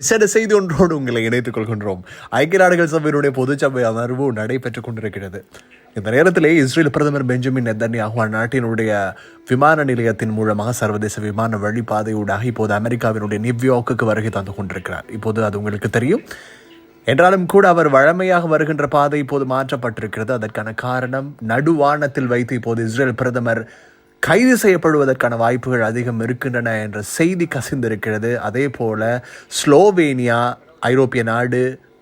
விசேட செய்தி ஒன்றோடு உங்களை இணைத்துக் கொள்கின்றோம். ஐக்கிய நாடுகள் சபையினுடைய பொதுச்சபை அமர்வு நடைபெற்றுக் கொண்டிருக்கிறது. இந்த நேரத்திலே இஸ்ரேல் பிரதமர் பெஞ்சமின் நெத்தன்யாகு அந்நாட்டினுடைய விமான நிலையத்தின் மூலமாக சர்வதேச விமான வழிபாதையூடாக இப்போது அமெரிக்காவினுடைய நியூயார்க்குக்கு வருகை தந்து கொண்டிருக்கிறார். இப்போது அது உங்களுக்கு தெரியும். என்றாலும் கூட அவர் வழமையாக வருகின்ற பாதை இப்போது மாற்றப்பட்டிருக்கிறது. அதற்கான காரணம் நடுவானத்தில் வைத்து இப்போது இஸ்ரேல் பிரதமர் கைது செய்யப்படுவதற்கான வாய்ப்புகள் அதிகம் இருக்கின்றன என்ற செய்தி கசிந்திருக்கிறது. அதே போல் ஸ்லோவேனியா ஐரோப்பிய நாடு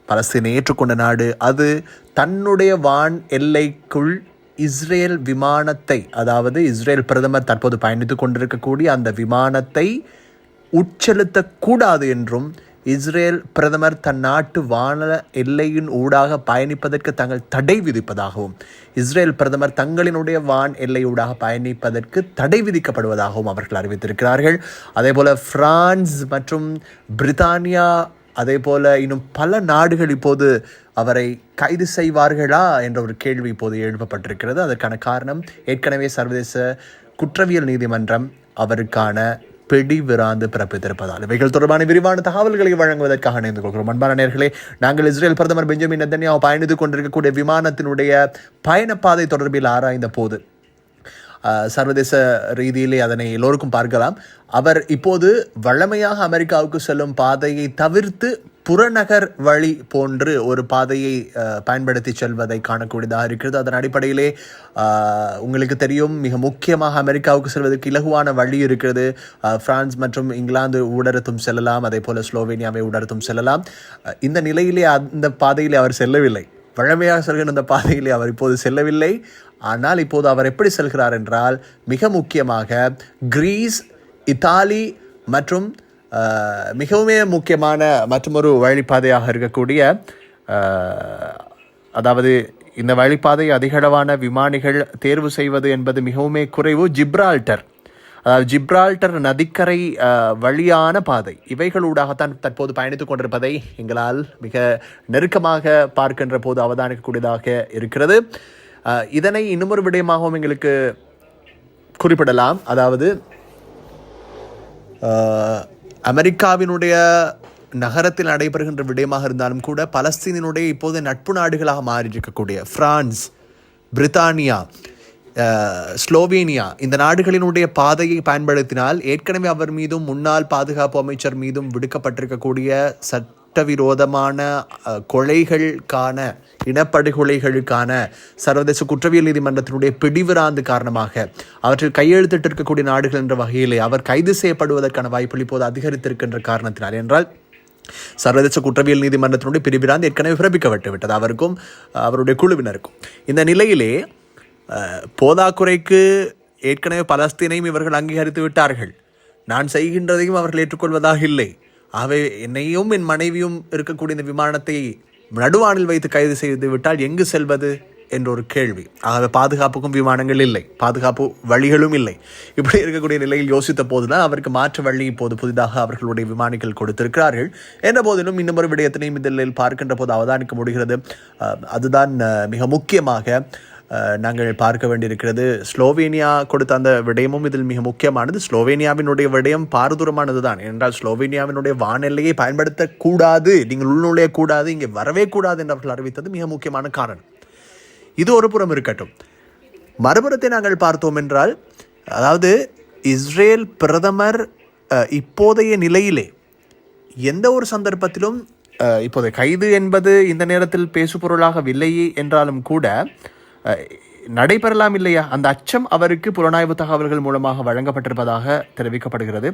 பலஸ்தீனை ஏற்றுக்கொண்ட நாடு அது தன்னுடைய வான் எல்லைக்குள் இஸ்ரேல் விமானத்தை அதாவது இஸ்ரேல் பிரதமர் தற்போது பயணித்து கொண்டிருக்கக்கூடிய அந்த விமானத்தை உட்செலுத்தக்கூடாது என்றும் இஸ்ரேல் பிரதமர் தன் நாட்டு வான எல்லையின் ஊடாக பயணிப்பதற்கு தங்கள் தடை விதிப்பதாகவும் இஸ்ரேல் பிரதமர் தங்களினுடைய வான் எல்லையூடாக பயணிப்பதற்கு தடை விதிக்கப்படுவதாகவும் அவர்கள் அறிவித்திருக்கிறார்கள். அதே போல பிரான்ஸ் மற்றும் பிரித்தானியா அதே போல இன்னும் பல நாடுகள் இப்போது அவரை கைது செய்வார்களா என்ற ஒரு கேள்வி இப்போது எழுப்பப்பட்டிருக்கிறது. அதற்கான காரணம் ஏற்கனவே சர்வதேச குற்றவியல் நீதிமன்றம் அவருக்கான பிடி விராந்து பிறப்பித்திருப்பதால். இவைகள் தொடர்பான விரிவான தகவல்களை வழங்குவதற்காக இணைந்து கொள்கிறோம் அன்பான நேர்களே நாங்கள் இஸ்ரேல் பிரதமர் பெஞ்சமின் நெத்தன்யாவை பயணித்துக் கொண்டிருக்கக்கூடிய விமானத்தினுடைய பயணப்பாதை தொடர்பில் ஆராய்ந்த போது சர்வதேச ரீதியிலே அதனை எல்லோருக்கும் பார்க்கலாம். அவர் இப்போது வழமையாக அமெரிக்காவுக்கு செல்லும் பாதையை தவிர்த்து புறநகர் வழி போன்று ஒரு பாதையை பயன்படுத்தி செல்வதை காணக்கூடியதாக இருக்கிறது. அதன் அடிப்படையிலே உங்களுக்கு தெரியும் மிக முக்கியமாக அமெரிக்காவுக்கு செல்வதற்கு இலகுவான வழி இருக்கிறது. பிரான்ஸ் மற்றும் இங்கிலாந்து ஊடரத்தும் செல்லலாம் அதே போல ஸ்லோவேனியாவை ஊடரத்தும் செல்லலாம். இந்த நிலையிலே அந்த பாதையிலே அவர் செல்லவில்லை. வழமையாக செல்கின்ற அந்த பாதையிலே அவர் இப்போது செல்லவில்லை. ஆனால் இப்போது அவர் எப்படி செல்கிறார் என்றால் மிக முக்கியமாக கிரீஸ் இத்தாலி மற்றும் மிகவுமே முக்கியமான மற்றொரு வழிப்பாதையாக இருக்கக்கூடிய அதாவது இந்த வழிபாதை அதிகளவான விமானிகள் தேர்வு செய்வது என்பது மிகவுமே குறைவு ஜிப்ரால்டர். அதாவது ஜிப்ரால்டர் நதிக்கரை வழியான பாதை. இவைகளூடாகத்தான் தற்போது பயணித்துக் கொண்டிருப்பதை எங்களால் மிக நெருக்கமாக பார்க்கின்ற போது அவதானிக்கக்கூடியதாக இருக்கிறது. இதனை இன்னமொரு விடயமாகவும் எங்களுக்கு குறிப்பிடலாம். அதாவது அமெரிக்காவினுடைய நகரத்தில் நடைபெறுகின்ற விடயமாக இருந்தாலும் கூட பலஸ்தீனினுடைய இப்போது நட்பு நாடுகளாக மாறியிருக்கக்கூடிய பிரான்ஸ் பிரித்தானியா ஸ்லோவேனியா இந்த நாடுகளினுடைய பாதையை பயன்படுத்தினால் ஏற்கனவே அவர் மீதும் முன்னாள் பாதுகாப்பு அமைச்சர் மீதும் விடுக்கப்பட்டிருக்கக்கூடிய சட்டவிரோதமான கொலைகளுக்கான இனப்படுகொலைகளுக்கான சர்வதேச குற்றவியல் நீதிமன்றத்தினுடைய பிடிவிராந்து காரணமாக அவற்றில் கையெழுத்திட்டு இருக்கக்கூடிய நாடுகள் என்ற வகையிலே அவர் கைது செய்யப்படுவதற்கான வாய்ப்புகள் இப்போது அதிகரித்திருக்கின்ற காரணத்தினால் என்றால் சர்வதேச குற்றவியல் நீதிமன்றத்தினுடைய பிரிவிராந்து ஏற்கனவே பிறப்பிக்கப்பட்டு விட்டது அவருக்கும் அவருடைய குழுவினருக்கும். இந்த நிலையிலே போதாக்குறைக்கு ஏற்கனவே பலஸ்தீனையும் இவர்கள் அங்கீகரித்து விட்டார்கள். நான் செய்கின்றதையும் அவர்கள் ஏற்றுக்கொள்வதாக இல்லை. ஆகவே என்னையும் என் மனைவியும் இருக்கக்கூடிய இந்த விமானத்தை நடுவானில் வைத்து கைது செய்து விட்டால் எங்கு செல்வது என்ற ஒரு கேள்வி. ஆகவே பாதுகாப்புக்கும் விமானங்கள் இல்லை. பாதுகாப்பு வழிகளும் இல்லை. இப்படி இருக்கக்கூடிய நிலையில் யோசித்த போதுதான் அவருக்கு மாற்று வழி இப்போது புதிதாக அவர்களுடைய விமானிகள் கொடுத்திருக்கிறார்கள். என்ற போதிலும் இன்னும் ஒரு விடயத்தினையும் இதில் பார்க்கின்ற போது அவதானிக்க முடிகிறது. அதுதான் மிக முக்கியமாக நாங்கள் பார்க்க வேண்டியிருக்கிறது ஸ்லோவேனியா கொடுத்த அந்த விடயமும் இதில் மிக முக்கியமானது. ஸ்லோவேனியாவினுடைய விடயம் பாரதூரமானது தான் என்றால் ஸ்லோவேனியாவினுடைய வானிலையை பயன்படுத்தக்கூடாது நீங்கள் உள்நுழைய கூடாது இங்கே வரவே கூடாது என்று அவர்கள் அறிவித்தது மிக முக்கியமான காரணம். இது ஒரு புறம் இருக்கட்டும். மறுபுறத்தை நாங்கள் பார்த்தோம் என்றால் அதாவது இஸ்ரேல் பிரதமர் இப்போதைய நிலையிலே எந்த ஒரு சந்தர்ப்பத்திலும் அஹ், இப்போது கைது என்பது இந்த நேரத்தில் பேசுபொருளாகவில்லை என்றாலும் கூட நடைபெறலாம் இல்லையா? அந்த அச்சம் அவருக்கு புலனாய்வு தகவல்கள் மூலமாக வழங்கப்பட்டிருப்பதாக தெரிவிக்கப்படுகிறது.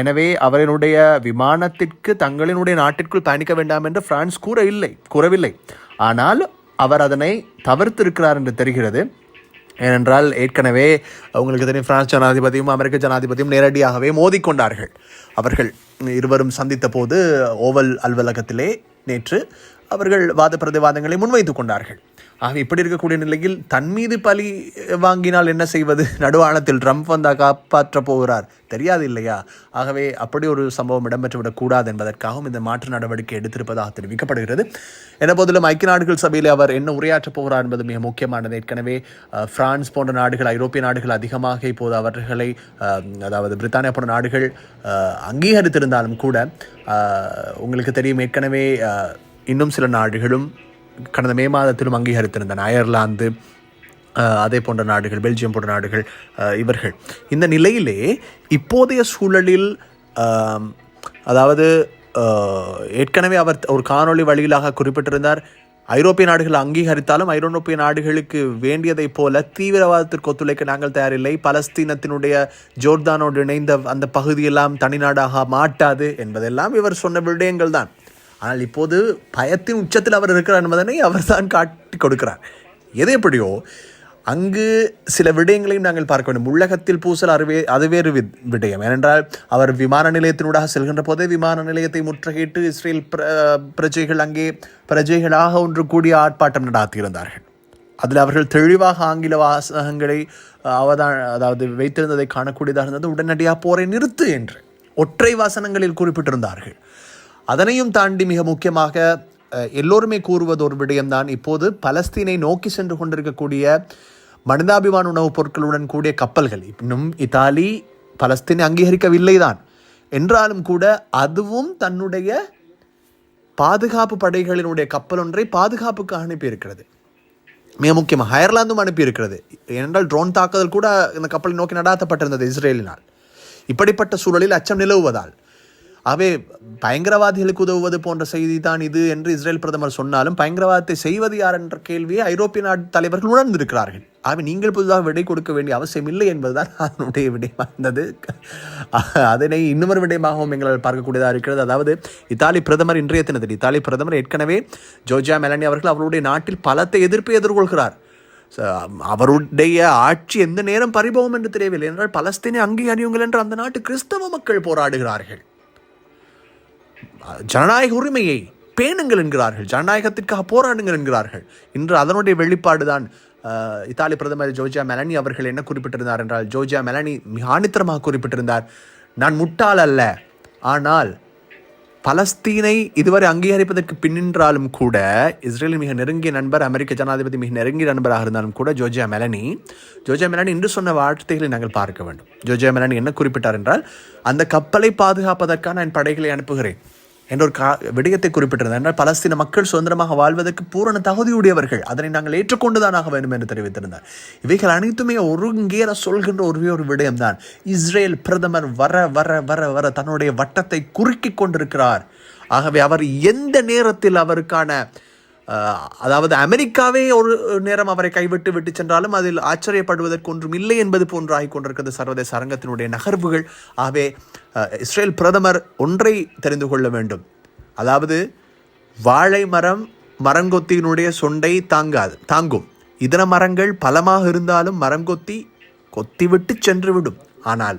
எனவே அவரினுடைய விமானத்திற்கு தங்களினுடைய நாட்டிற்குள் பயணிக்க வேண்டாம் என்று பிரான்ஸ் கூற இல்லை கூறவில்லை. ஆனால் அவர் அதனை தவிர்த்திருக்கிறார் என்று தெரிகிறது. ஏனென்றால் ஏற்கனவே அவங்களுக்கு தெரியும் பிரான்ஸ் ஜனாதிபதியும் அமெரிக்க ஜனாதிபதியும் நேரடியாகவே மோதிக்கொண்டார்கள். அவர்கள் இருவரும் சந்தித்த போது ஓவல் அலுவலகத்திலே நேற்று அவர்கள் வாத பிரதிவாதங்களை முன்வைத்துக் கொண்டார்கள். ஆக இப்படி இருக்கக்கூடிய நிலையில் தன் மீது பழி வாங்கினால் என்ன செய்வது? நடுவானத்தில் ட்ரம்ப் வந்தா காப்பாற்ற போகிறார். தெரியாது இல்லையா? ஆகவே அப்படி ஒரு சம்பவம் இடம்பெற்றுவிடக்கூடாது என்பதற்காகவும் இந்த மாற்று நடவடிக்கை எடுத்திருப்பதாக தெரிவிக்கப்படுகிறது. என போதிலும் ஐக்கிய நாடுகள் சபையில் அவர் என்ன உரையாற்றப் போகிறார் என்பது மிக முக்கியமானது. ஏற்கனவே பிரான்ஸ் போன்ற நாடுகள் ஐரோப்பிய நாடுகள் அதிகமாக இப்போது அவர்களை அதாவது பிரித்தானியா போன்ற நாடுகள் அங்கீகரித்திருந்தாலும் கூட உங்களுக்கு தெரியும் ஏற்கனவே இன்னும் சில நாடுகளும் கடந்த மே மாதத்திலும் அங்கீகரித்திருந்தன. அயர்லாந்து அதே போன்ற நாடுகள் பெல்ஜியம் போன்ற நாடுகள் இவர்கள். இந்த நிலையிலே இப்போதைய சூழலில் அதாவது ஏற்கனவே அவர் ஒரு காணொளி வழியிலாக குறிப்பிட்டிருந்தார். ஐரோப்பிய நாடுகள் அங்கீகரித்தாலும் ஐரோப்பிய நாடுகளுக்கு வேண்டியதைப் போல தீவிரவாதத்திற்கு ஒத்துழைக்க நாங்கள் தயாரில்லை. பலஸ்தீனத்தினுடைய ஜோர்தானோடு இணைந்த அந்த பகுதியெல்லாம் தனிநாடாக மாட்டாது என்பதெல்லாம் இவர் சொன்ன விடயங்கள் தான் ஆனால் இப்போது பயத்தின் உச்சத்தில் அவர் இருக்கிறார் என்பதனை அவர் தான் காட்டி கொடுக்கிறார். எது எப்படியோ அங்கு சில விடயங்களையும் நாங்கள் பார்க்க வேண்டும். உள்ளகத்தில் பூசல் அறுவே அது வேறு வி- விடயம். ஏனென்றால் அவர் விமான நிலையத்தினூடாக செல்கின்ற போதே விமான நிலையத்தை முற்றுகையிட்டு இஸ்ரேல் பிர பிரஜைகள் அங்கே பிரஜைகளாக ஒன்று கூடிய ஆர்ப்பாட்டம் நடாத்தியிருந்தார்கள். அதில் அவர்கள் தெளிவாக ஆங்கில வாசகங்களை அவதான் அதாவது வைத்திருந்ததை காணக்கூடியதாக இருந்தது. உடனடியாக போரை நிறுத்து என்று ஒற்றை வாசனங்களில் குறிப்பிட்டிருந்தார்கள். அதனையும் தாண்டி மிக முக்கியமாக எல்லோருமே கூறுவது ஒரு விடயம்தான். இப்போது பலஸ்தீனை நோக்கி சென்று கொண்டிருக்கக்கூடிய மனிதாபிமான உணவுப் பொருட்களுடன் கூடிய கப்பல்கள் இன்னும் இத்தாலி பலஸ்தீனை அங்கீகரிக்கவில்லை தான் என்றாலும் கூட அதுவும் தன்னுடைய பாதுகாப்பு படைகளினுடைய கப்பல் ஒன்றை பாதுகாப்புக்கு அனுப்பியிருக்கிறது. மிக முக்கியமாக அயர்லாந்தும் அனுப்பியிருக்கிறது. ஏனென்றால் ட்ரோன் தாக்குதல் கூட இந்த கப்பலை நோக்கி நடாத்தப்பட்டிருந்தது இஸ்ரேலினால். இப்படிப்பட்ட சூழலில் அச்சம் நிலவுவதால் அவை பயங்கரவாதிகளுக்கு உதவுவது போன்ற செய்தி தான் இது என்று இஸ்ரேல் பிரதமர் சொன்னாலும் பயங்கரவாதத்தை செய்வது யார் என்ற கேள்வியை ஐரோப்பிய நாட்டு தலைவர்கள் உணர்ந்திருக்கிறார்கள். ஆகவே நீங்கள் புதிதாக விடை கொடுக்க வேண்டிய அவசியம் இல்லை என்பதுதான் அதனுடைய விடயமாக இருந்தது அதனை இன்னொரு விடயமாகவும் எங்களால் பார்க்கக்கூடியதாக இருக்கிறது. அதாவது இத்தாலி பிரதமர் இன்றைய தினத்தில் இத்தாலி பிரதமர் ஏற்கனவே ஜோர்ஜியா மெலனி அவர்கள் அவருடைய நாட்டில் பலத்தை எதிர்ப்பை எதிர்கொள்கிறார். அவருடைய ஆட்சி எந்த நேரம் பரிபவம் என்று தெரியவில்லை. என்றால் பலஸ்தீனை அங்கே அறியுங்கள் என்று அந்த நாட்டு கிறிஸ்தவ மக்கள் போராடுகிறார்கள். ஜனநாயக உரிமையை பேணுங்கள் என்கிறார்கள் ஜனநாயகத்திற்காக போராடுங்கள் என்கிறார்கள். இன்று அதனுடைய வெளிப்பாடு தான் இத்தாலி பிரதமர் ஜோர்ஜியா மெலனி அவர்கள் என்ன குறிப்பிட்டிருந்தார் என்றால் ஜோர்ஜியா மெலனி மிக ஆணித்தரமாக குறிப்பிட்டிருந்தார் நான் முட்டாள் அல்ல ஆனால் பலஸ்தீனை இதுவரை அங்கீகரிப்பதற்கு பின்னின்றாலும் கூட இஸ்ரேலின் மிக நெருங்கிய நண்பர் அமெரிக்க ஜனாதிபதி மிக நெருங்கிய நண்பராக இருந்தாலும் கூட ஜோர்ஜியா மெலனி ஜோர்ஜியா மெலனி இன்று சொன்ன வார்த்தைகளை நாங்கள் பார்க்க வேண்டும். ஜோர்ஜியா மெலனி என்ன குறிப்பிட்டார் என்றால் அந்த கப்பலை பாதுகாப்பதற்காக நான் படைகளை அனுப்புகிறேன். என்ற ஒரு கா விடயத்தை குறிப்பிட்டிருந்தார். என்றால் பலஸ்தீன மக்கள் சுதந்திரமாக வாழ்வதற்கு பூரண தகுதியுடையவர்கள். அதனை நாங்கள் ஏற்றுக்கொண்டுதான் ஆக வேண்டும் என்று தெரிவித்திருந்தார். இவைகள் அனைத்துமே ஒருங்கேற சொல்கின்ற ஒரே ஒரு விடயம்தான். இஸ்ரேல் பிரதமர் வர வர வர வர தன்னுடைய வட்டத்தை குறுக்கி கொண்டிருக்கிறார். ஆகவே அவர் எந்த நேரத்தில் அவருக்கான அதாவது அமெரிக்காவே ஒரு நேரம் அவரை கைவிட்டு விட்டு சென்றாலும் அதில் ஆச்சரியப்படுவதற்கு ஒன்றும் இல்லை என்பது போன்று ஆகிக் கொண்டிருக்கிறது சர்வதேச அரங்கத்தினுடைய நகர்வுகள். ஆகவே இஸ்ரேல் பிரதமர் ஒன்றை தெரிந்து கொள்ள வேண்டும். அதாவது வாழை மரம் மரங்கொத்தியினுடைய சொண்டை தாங்காது தாங்கும். இதர மரங்கள் பலமாக இருந்தாலும் மரங்கொத்தி கொத்திவிட்டு சென்று விடும் ஆனால்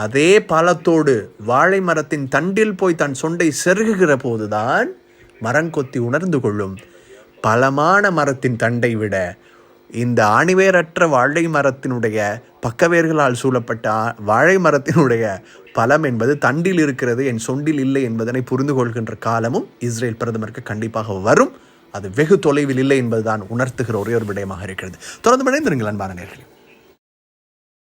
அதே பலத்தோடு வாழை மரத்தின் தண்டில் போய் தன் சொண்டை செருகுகிற போதுதான் மரங்கொத்தி உணர்ந்து கொள்ளும். பலமான மரத்தின் தண்டை விட இந்த ஆணிவேரற்ற வாழை மரத்தினுடைய பக்கவேர்களால் சூழப்பட்ட வாழை மரத்தினுடைய பலம் என்பது தண்டில் இருக்கிறது என் சொண்டில் இல்லை என்பதனை புரிந்து கொள்கின்ற காலமும் இஸ்ரேல் பிரதமருக்கு கண்டிப்பாக வரும். அது வெகு தொலைவில் இல்லை என்பதுதான் உணர்த்துகிற ஒரே ஒரு விடயமாக இருக்கிறது. தொடர்ந்து மணிந்திருங்கள் அன்பான நேர்களே.